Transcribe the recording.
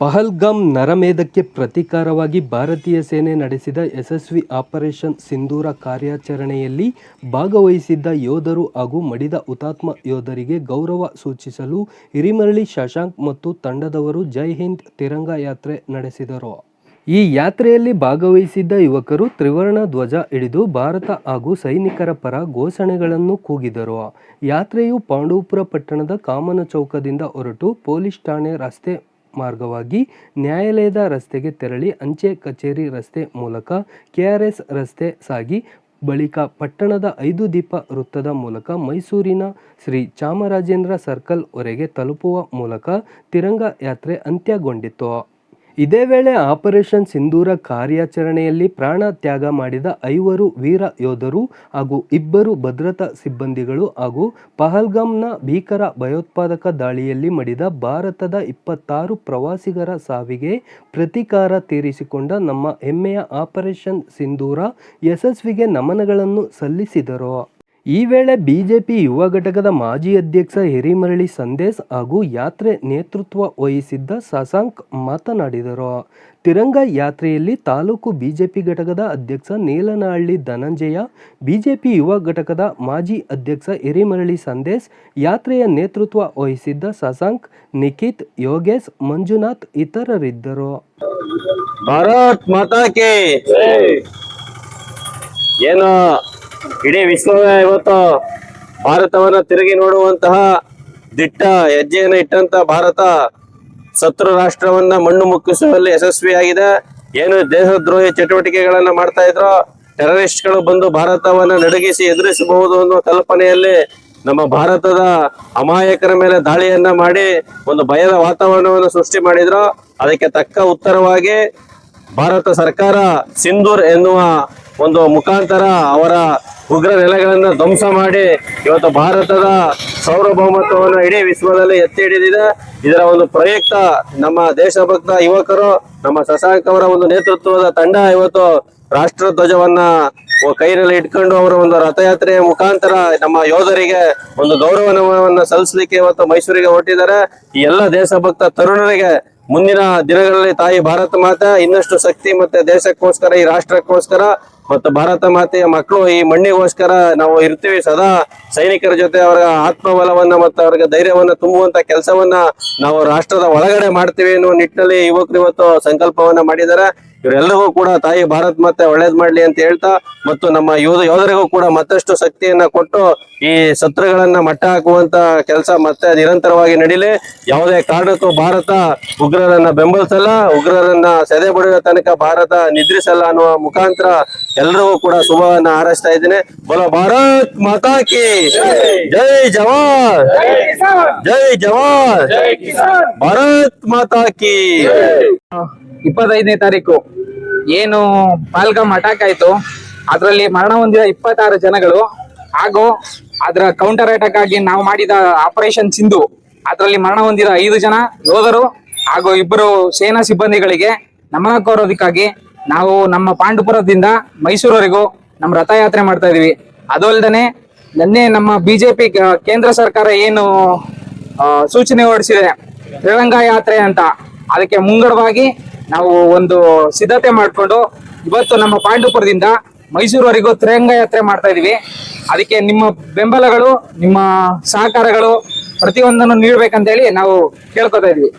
ಪಹಲ್ಗಾಮ್ ನರಮೇಧಕ್ಕೆ ಪ್ರತೀಕಾರವಾಗಿ ಭಾರತೀಯ ಸೇನೆ ನಡೆಸಿದ ಯಶಸ್ವಿ ಆಪರೇಷನ್ ಸಿಂಧೂರ ಕಾರ್ಯಾಚರಣೆಯಲ್ಲಿ ಭಾಗವಹಿಸಿದ್ದ ಯೋಧರು ಹಾಗೂ ಮಡಿದ ಹುತಾತ್ಮ ಯೋಧರಿಗೆ ಗೌರವ ಸೂಚಿಸಲು ಹಿರಿಮರಳಿ ಶಶಾಂಕ್ ಮತ್ತು ತಂಡದವರು ಜೈ ಹಿಂದ್ ತಿರಂಗ ಯಾತ್ರೆ ನಡೆಸಿದರು. ಈ ಯಾತ್ರೆಯಲ್ಲಿ ಭಾಗವಹಿಸಿದ್ದ ಯುವಕರು ತ್ರಿವರ್ಣ ಧ್ವಜ ಹಿಡಿದು ಭಾರತ ಹಾಗೂ ಸೈನಿಕರ ಪರ ಘೋಷಣೆಗಳನ್ನು ಕೂಗಿದರು. ಯಾತ್ರೆಯು ಪಾಂಡವಪುರ ಪಟ್ಟಣದ ಕಾಮನ ಚೌಕದಿಂದ ಹೊರಟು ಪೊಲೀಸ್ ಠಾಣೆ ರಸ್ತೆ ಮಾರ್ಗವಾಗಿ ನ್ಯಾಯಾಲಯದ ರಸ್ತೆಗೆ ತೆರಳಿ ಅಂಚೆ ಕಚೇರಿ ರಸ್ತೆ ಮೂಲಕ ಕೆಆರ್ಎಸ್ ರಸ್ತೆ ಸಾಗಿ ಬಳಿಕ ಪಟ್ಟಣದ ಐದು ದೀಪ ವೃತ್ತದ ಮೂಲಕ ಮೈಸೂರಿನ ಶ್ರೀ ಚಾಮರಾಜೇಂದ್ರ ಸರ್ಕಲ್ ವರೆಗೆ ತಲುಪುವ ಮೂಲಕ ತಿರಂಗ ಯಾತ್ರೆ ಅಂತ್ಯಗೊಂಡಿತು. ಇದೇ ವೇಳೆ ಆಪರೇಷನ್ ಸಿಂಧೂರ ಕಾರ್ಯಾಚರಣೆಯಲ್ಲಿ ಪ್ರಾಣ ತ್ಯಾಗ ಮಾಡಿದ ಐವರು ವೀರ ಯೋಧರು ಹಾಗೂ ಇಬ್ಬರು ಭದ್ರತಾ ಸಿಬ್ಬಂದಿಗಳು ಹಾಗೂ ಪಹಲ್ಗಾಮ್ನ ಭೀಕರ ಭಯೋತ್ಪಾದಕ ದಾಳಿಯಲ್ಲಿ ಮಡಿದ ಭಾರತದ ಇಪ್ಪತ್ತಾರು ಪ್ರವಾಸಿಗರ ಸಾವಿಗೆ ಪ್ರತೀಕಾರ ತೀರಿಸಿಕೊಂಡ ನಮ್ಮ ಹೆಮ್ಮೆಯ ಆಪರೇಷನ್ ಸಿಂಧೂರ ಯಶಸ್ವಿಗೆ ನಮನಗಳನ್ನು ಸಲ್ಲಿಸಿದರು. ಈ ವೇಳೆ ಬಿಜೆಪಿ ಯುವ ಘಟಕದ ಮಾಜಿ ಅಧ್ಯಕ್ಷ ಹಿರಿಮರಳಿ ಸಂದೇಶ್ ಹಾಗೂ ಯಾತ್ರೆ ನೇತೃತ್ವ ವಹಿಸಿದ್ದ ಶಶಾಂಕ್ ಮಾತನಾಡಿದರು. ತಿರಂಗ ಯಾತ್ರೆಯಲ್ಲಿ ತಾಲೂಕು ಬಿಜೆಪಿ ಘಟಕದ ಅಧ್ಯಕ್ಷ ನೀಲನಹಳ್ಳಿ ಧನಂಜಯ, ಬಿಜೆಪಿ ಯುವ ಘಟಕದ ಮಾಜಿ ಅಧ್ಯಕ್ಷ ಹಿರಿಮರಳಿ ಸಂದೇಶ್, ಯಾತ್ರೆಯ ನೇತೃತ್ವ ವಹಿಸಿದ್ದ ಶಶಾಂಕ್ ನಿಖಿತ್, ಯೋಗೇಶ್, ಮಂಜುನಾಥ್ ಇತರರಿದ್ದರು. ಭಾರತ್ ಮಾತಾಕೆ ಏನು ಇಡೀ ವಿಶ್ವವೇ ಇವತ್ತು ಭಾರತವನ್ನ ತಿರುಗಿ ನೋಡುವಂತಹ ದಿಟ್ಟ ಹೆಜ್ಜೆಯನ್ನು ಇಟ್ಟಂತ ಭಾರತ ಶತ್ರು ರಾಷ್ಟ್ರವನ್ನ ಮಣ್ಣು ಮುಕ್ಕಿಸುವಲ್ಲಿ ಯಶಸ್ವಿಯಾಗಿದೆ. ಏನು ದೇಶದ್ರೋಹಿ ಚಟುವಟಿಕೆಗಳನ್ನ ಮಾಡ್ತಾ ಇದ್ರು, ಟೆರರಿಸ್ಟ್ಗಳು ಬಂದು ಭಾರತವನ್ನ ನಡುಗಿಸಿ ಎದುರಿಸಬಹುದು ಅನ್ನೋ ಕಲ್ಪನೆಯಲ್ಲಿ ನಮ್ಮ ಭಾರತದ ಅಮಾಯಕರ ಮೇಲೆ ದಾಳಿಯನ್ನ ಮಾಡಿ ಒಂದು ಭಯದ ವಾತಾವರಣವನ್ನು ಸೃಷ್ಟಿ ಮಾಡಿದ್ರು, ಅದಕ್ಕೆ ತಕ್ಕ ಉತ್ತರವಾಗಿ ಭಾರತ ಸರ್ಕಾರ ಸಿಂಧೂರ್ ಎನ್ನುವ ಒಂದು ಮುಖಾಂತರ ಅವರ ಉಗ್ರ ನೆಲೆಗಳನ್ನು ಧ್ವಂಸ ಮಾಡಿ ಇವತ್ತು ಭಾರತದ ಸಾರ್ವಭೌಮತ್ವವನ್ನು ಇಡೀ ವಿಶ್ವದಲ್ಲಿ ಎತ್ತಿ ಹಿಡಿದಿದೆ. ಇದರ ಒಂದು ಪ್ರಯುಕ್ತ ನಮ್ಮ ದೇಶಭಕ್ತ ಯುವಕರು, ನಮ್ಮ ಶಶಾಂಕ್ ಅವರ ಒಂದು ನೇತೃತ್ವದ ತಂಡ ಇವತ್ತು ರಾಷ್ಟ್ರ ಧ್ವಜವನ್ನ ಕೈನಲ್ಲಿ ಇಟ್ಕೊಂಡು ಅವರ ಒಂದು ರಥಯಾತ್ರೆಯ ಮುಖಾಂತರ ನಮ್ಮ ಯೋಧರಿಗೆ ಒಂದು ಗೌರವವನ್ನ ಸಲ್ಲಿಸಲಿಕ್ಕೆ ಇವತ್ತು ಮೈಸೂರಿಗೆ ಹೊರಟಿದ್ದಾರೆ. ಈ ಎಲ್ಲ ದೇಶಭಕ್ತ ತರುಣರಿಗೆ ಮುಂದಿನ ದಿನಗಳಲ್ಲಿ ತಾಯಿ ಭಾರತ ಮಾತಾ, ಇನ್ನಷ್ಟು ಶಕ್ತಿ ಮತ್ತೆ ದೇಶಕ್ಕೋಸ್ಕರ, ಈ ರಾಷ್ಟ್ರಕ್ಕೋಸ್ಕರ ಮತ್ತು ಭಾರತ ಮಾತೆಯ ಮಕ್ಕಳು ಈ ಮಣ್ಣಿಗೋಸ್ಕರ ನಾವು ಇರ್ತೀವಿ ಸದಾ ಸೈನಿಕರ ಜೊತೆ ಅವರ ಆತ್ಮಬಲವನ್ನ ಮತ್ತು ಅವರಿಗೆ ಧೈರ್ಯವನ್ನ ತುಂಬುವಂತ ಕೆಲಸವನ್ನ ನಾವು ರಾಷ್ಟ್ರದ ಒಳಗಡೆ ಮಾಡ್ತೀವಿ ಅನ್ನೋ ನಿಟ್ಟಿನಲ್ಲಿ ಯುವಕರು ಇವತ್ತು ಸಂಕಲ್ಪವನ್ನ ಮಾಡಿದ್ದಾರೆ. ಇವರೆಲ್ಲರಿಗೂ ಕೂಡ ತಾಯಿ ಭಾರತ್ ಮಾತೆ ಒಳ್ಳೇದ್ ಮಾಡ್ಲಿ ಅಂತ ಹೇಳ್ತಾ ಮತ್ತು ನಮ್ಮ ಯೋಧ ಯೋಧರಿಗೂ ಕೂಡ ಮತ್ತಷ್ಟು ಶಕ್ತಿಯನ್ನ ಕೊಟ್ಟು ಈ ಸತ್ರಗಳನ್ನ ಮಟ್ಟ ಹಾಕುವಂತ ಕೆಲಸ ಮತ್ತೆ ನಿರಂತರವಾಗಿ ನಡೀಲಿ. ಯಾವುದೇ ಕಾರಣಕ್ಕೂ ಭಾರತ ಉಗ್ರರನ್ನ ಬೆಂಬಲಿಸಲ್ಲ, ಉಗ್ರರನ್ನ ಸೆದೆ ತನಕ ಭಾರತ ನಿದ್ರಿಸಲ್ಲ ಅನ್ನುವ ಮುಖಾಂತರ ಎಲ್ರಿಗೂ ಕೂಡ ಶುಭವನ್ನ ಹಾರೈಸ್ತಾ ಇದ್ದೇನೆ. ಬಲ ಭಾರತ್ ಮಾತಾ ಕಿ ಜೈ. ಜವಾನ್. ಜೈ ಜವಾನ್. ಭಾರತ್ ಮಾತಾ ಕಿ. ಇಪ್ಪತ್ತೈದನೇ ತಾರೀಕು. ಏನು ಪಾಲ್ಗಮ್ ಅಟ್ಯಾಕ್ ಆಯ್ತು. ಅದರಲ್ಲಿ ಮರಣ ಹೊಂದಿದ ಇಪ್ಪತ್ತಾರು ಜನಗಳು ಹಾಗೂ ಅದರ ಕೌಂಟರ್ ಅಟ್ಯಾಕ್ ಆಗಿ ನಾವು ಮಾಡಿದ ಆಪರೇಷನ್ ಸಿಂಧು. ಅದರಲ್ಲಿ ಮರಣ ಹೊಂದಿದ ಐದು ಜನ ಯೋಧರು ಹಾಗೂ ಇಬ್ಬರು ಸೇನಾ ಸಿಬ್ಬಂದಿಗಳಿಗೆ ನಮನ ಕೋರೋದಕ್ಕಾಗಿ ನಾವು ನಮ್ಮ ಪಾಂಡುಪುರದಿಂದ ಮೈಸೂರವರೆಗೂ ನಮ್ಮ ರಥಯಾತ್ರೆ ಮಾಡ್ತಾ ಇದೀವಿ ಅದು ಅಲ್ಲದೆ ನಿನ್ನೆ ನಮ್ಮ ಬಿಜೆಪಿ ಕೇಂದ್ರ ಸರ್ಕಾರ ಏನು ಸೂಚನೆ ಹೊರಡಿಸಿದೆ, ತ್ರಿರಂಗ ಯಾತ್ರೆ ಅಂತ. ಅದಕ್ಕೆ ಮುಂಗಡವಾಗಿ ನಾವು ಒಂದು ಸಿದ್ಧತೆ ಮಾಡಿಕೊಂಡು ಇವತ್ತು ನಮ್ಮ ಪಾಂಡುಪುರದಿಂದ ಮೈಸೂರುವರೆಗೂ ತ್ರಿರಂಗ ಯಾತ್ರೆ ಮಾಡ್ತಾ ಇದೀವಿ ಅದಕ್ಕೆ ನಿಮ್ಮ ಬೆಂಬಲಗಳು, ನಿಮ್ಮ ಸಹಕಾರಗಳು ಪ್ರತಿಯೊಂದನ್ನು ನೀಡ್ಬೇಕಂತ ಹೇಳಿ ನಾವು ಕೇಳ್ಕೊತಾ ಇದೀವಿ